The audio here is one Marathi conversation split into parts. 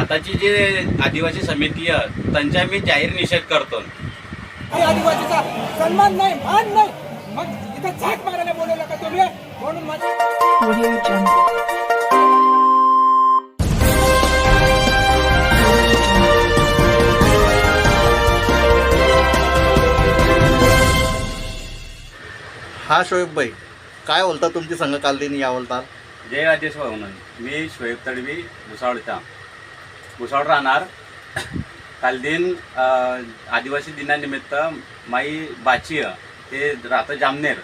आताची जे आदिवासी समिती आहे त्यांचा मी जाहीर निषेध करतो. आदिवासीचा सन्मान नाही मान नाही. मग इथं झाक मारायला बोलवलं का तुम्ही म्हणून माझं Audio Jungle. हा शोएब भाई काय बोलता तुमची संघ कालदिनी या बोलता जय राजेश भवन मी शोएब तडवी भुसावळचा भुसावळ राहणार. काल दिन आदिवासी दिनानिमित्त माई बाची आहे, ते राहतं जामनेर.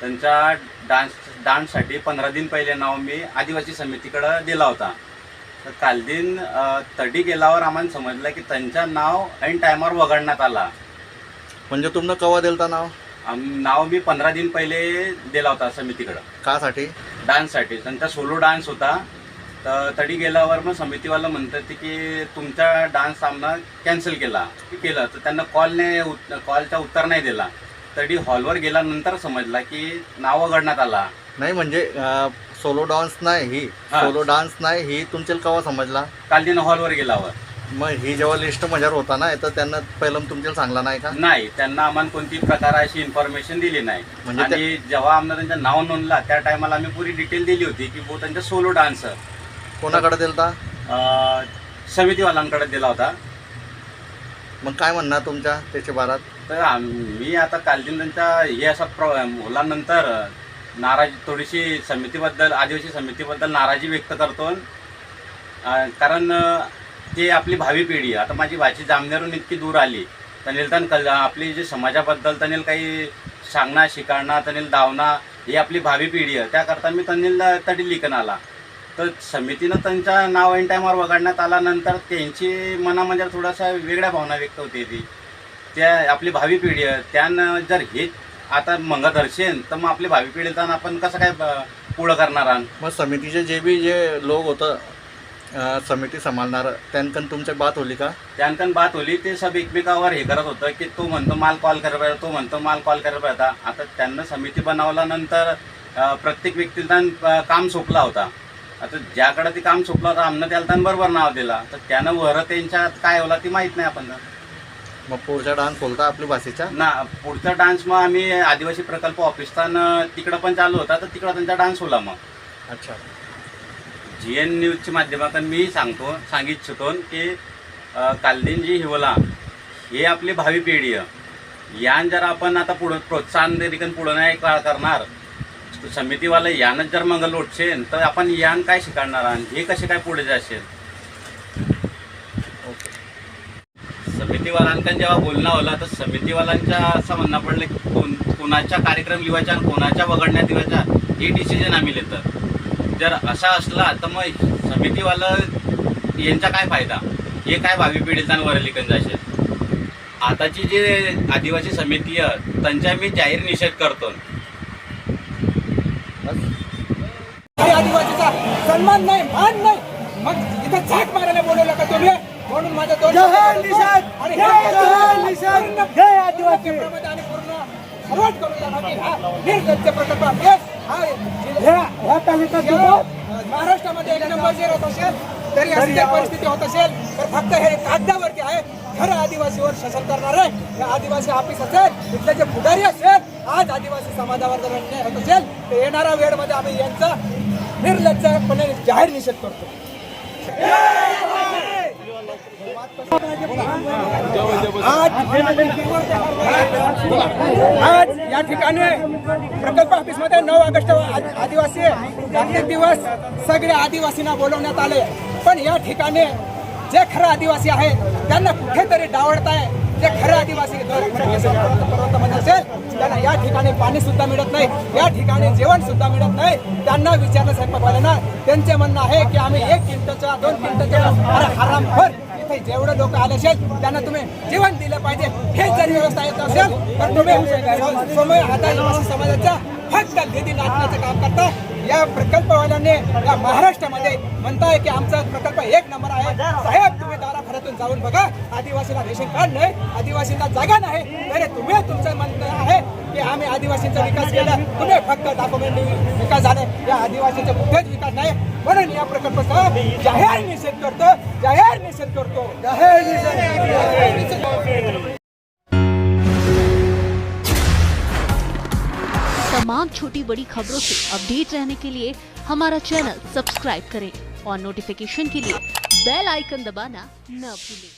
त्यांच्या डान्स डान्ससाठी पंधरा दिन पहिले नाव मी आदिवासी समितीकडं दिला होता. तर काल दिन तडी गेल्यावर आम्हाला समजलं की त्यांचं नाव ऐन टायमावर वगळण्यात आला. म्हणजे तुमनं कवा दिलता नाव? आम- नाव मी पंधरा दिन पहिले दिला होता समितीकडं. कासाठी? डान्ससाठी. त्यांचा सोलो डान्स होता. तर तडी गेल्यावर मग समितीवाला म्हणतात की तुमचा डान्स सामना कॅन्सल केला. की केलं. तर त्यांना कॉल नाही उत- कॉलचा उत्तर नाही दिला. तडी हॉलवर गेल्यानंतर समजला की नाव वगळण्यात आला. नाही म्हणजे सोलो डान्स नाही ही. हा. सोलो डान्स नाही ही तुमच्या कवा समजला? काल दिन हॉलवर गेल्यावर. मग ही जेव्हा लिस्ट माझ्यावर होता ना तर त्यांना पहिलं तुमच्याला सांगला नाही का? नाही. त्यांना आम्हाला कोणती प्रकार अशी इन्फॉर्मेशन दिली नाही. म्हणजे आणि जेव्हा आम्हाला त्यांचं नाव नोंदला त्या टायमाला आम्ही पुरी डिटेल दिली होती की वो त्यांचा सोलो डान्स कोणाकडे दिलता? समितीवाल्यांकडे दिला होता. मग काय म्हणणार तुमच्या त्याच्या बारात? तर आम- मी आता कालदिन त्यांच्या हे असा प्र मुलांनंतर नाराजी थोडीशी समितीबद्दल आदिवासी समितीबद्दल नाराजी व्यक्त करतो. अं, कारण अं, ते आपली भावी पिढी आहे आता माझी भाची जामनेरून इतकी दूर आली. त्यांनी तर कल आपली जी समाजाबद्दल त्यांनी काही सांगणं शिकाणं त्यांनी दावणं ही आपली भावी पिढी आहे. त्याकरता मी त्यांनी तडी लिखन आला तर समितीनं त्यांचं नाव ऐन टायमावर वगळण्यात आल्यानंतर त्यांची मनामध्ये थोडासा वेगळ्या भावना व्यक्त होते ती. त्या आपली भावी पिढी आहे. त्यानं जर हे आता मंगत दर्शन तर मग आपली भावी पिढी तर आपण कसं काय पुढं करणार आहात? मग समितीचे जे बी जे लोक होतं अं, समिती सांभाळणार त्यांकन तुमच्या बात होली का? त्यानंतर बात होली. ते सब एकमेकावर हे करत होतं की तो म्हणतो माल कॉल करायला पाहिजे तो म्हणतो माल कॉल करायला पाहिजे. आता त्यांना समिती बनवल्यानंतर अं, प्रत्येक व्यक्तीला अं, काम सोपला होता. आता ज्याकडे ते काम सोपलं होतं आमनं त्याला त्यानं बरोबर नाव दिला. तर त्यानं वर त्यांच्यात काय होला ती माहीत नाही आपण मग पुढचा डान्स बोलता आपल्या भाषेच्या ना पुढचा डान्स मग आम्ही आदिवासी प्रकल्प ऑफिसतानं तिकडं पण चालू होता तर तिकडं त्यांचा डान्स होला मग. अच्छा. जी एन न्यूजच्या माध्यमातून मी सांगतो सांगित इच्छितो की अ, कालदिन जी हिवला हे आपली भावी पिढी आहे. यान जर आपण आता पुढं प्रोत्साहन देखील पुढं नाही करणार समितीवाला यानच जर मंगल उठशेन तर आपण यान काय शिकाडणार आहात हे कसे काय पुढे जाशील? ओके. समितीवाल्यांकडे जेव्हा बोलणं होला तर समितीवाल्यांच्या असं म्हणणं पडलं की कोण कोणाचा कार्यक्रम लिवायचा आणि कोणाच्या वगळण्यात लिवायचा हे डिसिजन आम्ही लेतं. जर असा असला तर मग समितीवालं यांचा काय फायदा? हे काय भावी पिढीचा वर लिखन जाशील? आताची जे आदिवासी समिती आहे त्यांचा मी जाहीर निषेध करतो. आणि आदिवासीचा सन्मान नाही मान नाही. मग इथं झाक मारायला बोलवलं का तुम्ही? म्हणून माझ्या दोन आणि पूर्ण सर्वात करून प्रकल्प. महाराष्ट्रामध्ये एक नंबर जर होत असेल तरी अशी जर परिस्थिती होत असेल तर फक्त हे कागदावरती आहे. खरं आदिवासीवर शासन करणार आहे. हे आदिवासी ऑफिस असेल इथले जे पुढारी असेल आज आदिवासी समाजावर जर अन्याय होत असेल तर येणाऱ्या वेळमध्ये आम्ही यांचा निर्लज्जपणे जाहीर निषेध करतो. आज या ठिकाणी प्रकल्प ऑफिसमध्ये नऊ ऑगस्ट आदिवासी जागतिक दिवस सगळे आदिवासींना बोलवण्यात आले. पण या ठिकाणी जे खरं आदिवासी आहेत त्यांना कुठेतरी डावडताय. जे खरं आदिवासी असेल त्यांना या ठिकाणी पाणी सुद्धा मिळत नाही या ठिकाणी जेवण सुद्धा मिळत नाही. त्यांना विचारलं स्वयंपाकवाल्यांना त्यांचे म्हणणं आहे की आम्ही एक क्विंटलच्या दोन क्विंटलच्या अरे इथे जेवढे लोक आले असेल त्यांना तुम्ही जेवण दिलं पाहिजे. हे जर व्यवस्था येत असेल तर तुम्ही समोर आदिवासी समाजाच्या फक्त निधी नाचण्याचं काम करता. या प्रकल्पवाल्याने या महाराष्ट्रामध्ये म्हणताय की आमचा प्रकल्प एक नंबर आहे. साहेब तुम्ही दाराफळातून जाऊन बघा. आदिवासीला रेशन कार्ड नाही आदिवासींना जागा नाही. तरी तुम्ही तुमचं म्हणणं की आम्ही आदिवासींचा विकास केला. तुम्ही फक्त डॉक्युमेंट विकास झाले. या आदिवासींचा कुठेच विकास नाही. म्हणून या प्रकल्पाचा जाहीर निषेध करतो. जाहीर निषेध करतो. जाहीर निषेध तमाम छोटी बड़ी खबरों से अपडेट रहने के लिए हमारा चैनल सब्सक्राइब करें और नोटिफिकेशन के लिए बेल आइकन दबाना न भूलें।